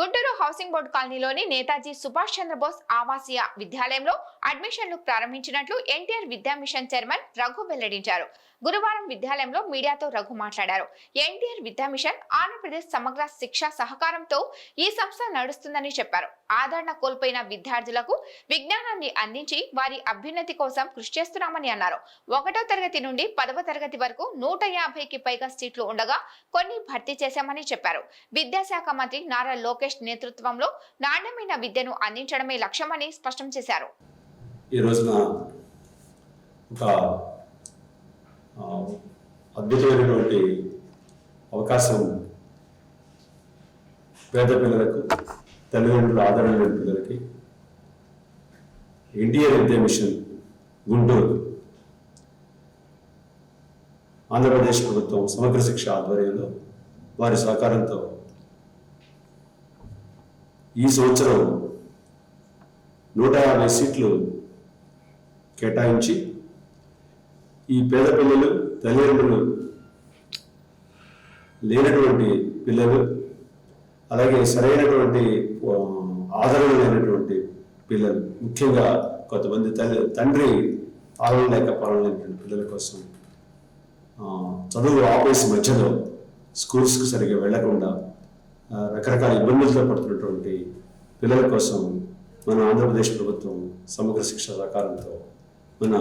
Guntur housing board కాలనీలోని నేతాజీ సుభాష్ చంద్రబోస్ ఆవాసీయ విద్యాలయంలో అడ్మిషన్లు ప్రారంభించినట్లు ఎన్టీఆర్ విద్యా మిషన్ చైర్మన్ రఘు వెల్లడించారు. గురువారం విద్యాలయంలో మీడియాతో రఘు మాట్లాడారు. ఎన్టీఆర్ విద్యా మిషన్ ఆంధ్రప్రదేశ్ సమగ్ర శిక్ష సహకారంతో ఈ సంస్థ నడుస్తుందని చెప్పారు. ఆదరణ కోల్పోయిన విద్యార్థులకు విజ్ఞానాన్ని అందించి వారి అభ్యున్నతి కోసం కృషి చేస్తున్నామని అన్నారు. ఒకటో తరగతి నుండి పదవ తరగతి వరకు నూట యాభైకి పైగా సీట్లు ఉండగా కొన్ని భర్తీ చేశామని చెప్పారు. విద్యాశాఖ మంత్రి నారా లోకేష్ నేతృత్వంలో నాణ్యమైన విద్యను అందించడమే లక్ష్యమని స్పష్టం చేశారు. ఈ రోజున ఒక అద్భుతమైనటువంటి అవకాశం పేద పిల్లలకు తల్లిదండ్రుల ఆదరణ లేని పిల్లలకి ఎన్టీఆర్ విద్యా మిషన్ గుంటూరు ఆంధ్రప్రదేశ్ ప్రభుత్వం సమగ్ర శిక్ష ఆధ్వర్యంలో వారి సహకారంతో ఈ సంవత్సరం నూట యాభై సీట్లు కేటాయించి ఈ పేద పిల్లలు తల్లిదండ్రులు లేనటువంటి పిల్లలు అలాగే సరైనటువంటి ఆదరణ లేనటువంటి పిల్లలు ముఖ్యంగా కొంతమంది తల్లి తండ్రి ఆదరణ లేక పాలనటువంటి పిల్లల కోసం చదువు ఆపేసి మధ్యలో స్కూల్స్కి సరిగ్గా వెళ్ళకుండా రకరకాల ఇబ్బందులతో పడుతున్నటువంటి పిల్లల కోసం మన ఆంధ్రప్రదేశ్ ప్రభుత్వం సమగ్ర శిక్ష సహకారంతో మన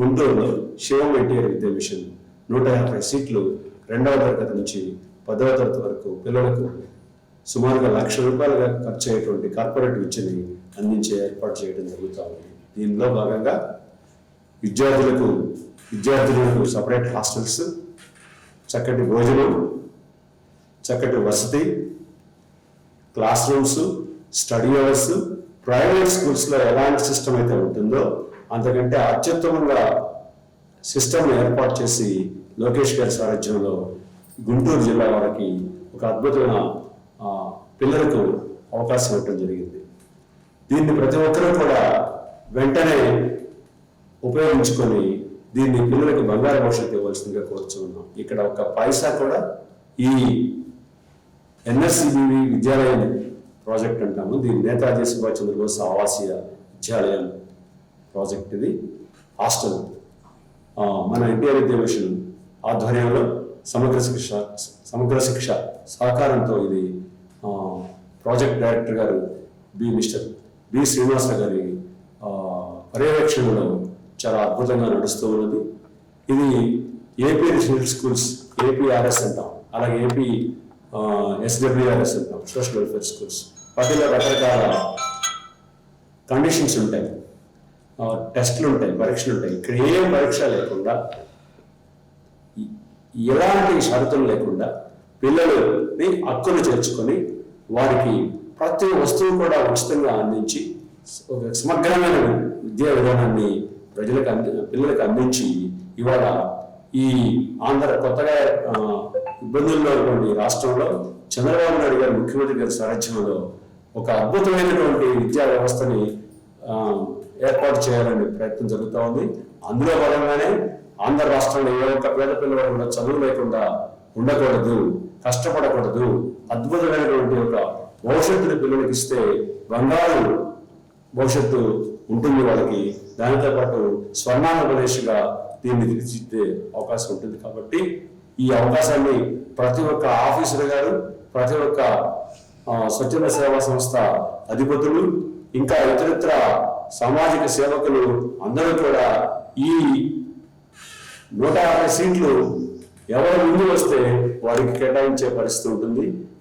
గుంటూరులో శివం ఎన్టీఆర్ విద్యా మిషన్ నూట యాభై సీట్లు రెండవ తరగతి నుంచి పదవ తరగతి వరకు పిల్లలకు సుమారుగా లక్ష రూపాయలుగా ఖర్చు అయ్యేటువంటి కార్పొరేట్ విద్యని అందించే ఏర్పాటు చేయడం జరుగుతూ ఉంది. దీనిలో భాగంగా విద్యార్థులకు విద్యార్థులకు సపరేట్ హాస్టల్స్ చక్కటి భోజనం చక్కటి వసతి class rooms study hours private స్కూల్స్లో ఎలాంటి సిస్టమ్ అయితే ఉంటుందో అంతకంటే అత్యుత్తమంగా సిస్టమ్ను ఏర్పాటు చేసి లోకేష్ గారి సారథ్యంలో గుంటూరు జిల్లా వారికి ఒక అద్భుతమైన పిల్లలకు అవకాశం ఇవ్వడం జరిగింది. దీన్ని ప్రతి ఒక్కరూ కూడా వెంటనే ఉపయోగించుకొని దీన్ని పిల్లలకి బంగారు భవిష్యత్తు ఇవ్వాల్సిందిగా కోరుచున్నాం. ఇక్కడ ఒక పైసా కూడా ఈ ఎన్ఎస్సిబివి విద్యాలయం ప్రాజెక్ట్ అంటాము. దీని నేతాజీ సుభాష్ చంద్రబోస్ ఆవాసీయ విద్యాలయం ప్రాజెక్ట్ ఇది. హాస్టల్. మన ఎన్టీఆర్ విద్యా మిషన్ ఆధ్వర్యంలో సమగ్ర శిక్ష సమగ్ర శిక్ష సహకారంతో ఇది ప్రాజెక్ట్ డైరెక్టర్ గారు బి మిస్టర్ బి శ్రీనివాస గారి పర్యవేక్షణలో చాలా అద్భుతంగా నడుస్తూ ఉన్నది. ఇది ఏపీ రిజినల్ స్కూల్స్ ఏపీఆర్ఎస్ అంటాం. అలాగే ఏపీ ఎస్డబ్ల్యూఆర్ఎస్ అంటాం సోషల్ వెల్ఫేర్ స్కూల్స్ వాటిలో రకరకాల కండిషన్స్ ఉంటాయి. టెస్ట్లు ఉంటాయి పరీక్షలు ఉంటాయి. ఇక్కడ ఏ పరీక్ష లేకుండా ఎలాంటి షరతులు లేకుండా పిల్లలని హక్కులు చేర్చుకొని వారికి ప్రతి వస్తువు కూడా ఉచితంగా అందించి ఒక సమగ్రమైన విద్యా విధానాన్ని ప్రజలకు అంది పిల్లలకు అందించి ఇవాళ ఈ ఆంధ్ర కొత్తగా ఇబ్బందుల్లో ఉన్నటువంటి రాష్ట్రంలో చంద్రబాబు నాయుడు గారు ముఖ్యమంత్రి గారి సారథ్యంలో ఒక అద్భుతమైనటువంటి విద్యా వ్యవస్థని ఏర్పాటు చేయాలనే ప్రయత్నం జరుగుతూ ఉంది. అందులో భాగంగానే ఆంధ్ర రాష్ట్రంలో ఏ ఒక్క పేద పిల్లవాడు కూడా చదువు లేకుండా ఉండకూడదు కష్టపడకూడదు. అద్భుతమైనటువంటి ఒక భవిష్యత్తుని పిల్లలకి ఇస్తే బంగారు భవిష్యత్తు ఉంటుంది వాళ్ళకి. దానితో పాటు స్వర్ణాంధ్రప్రదేశ్గా దీన్ని తీర్చిదిద్దే అవకాశం ఉంటుంది కాబట్టి ఈ అవకాశాన్ని ప్రతి ఒక్క ఆఫీసర్ గారు ప్రతి ఒక్క స్వచ్ఛంద సేవా సంస్థ అధిపతులు ఇంకా ఇతరత్ర సామాజిక సేవకులు అందరూ కూడా ఈ నూట యాభై సీట్లు ఎవరు ముందు వస్తే వారికి కేటాయించే పరిస్థితి ఉంటుంది.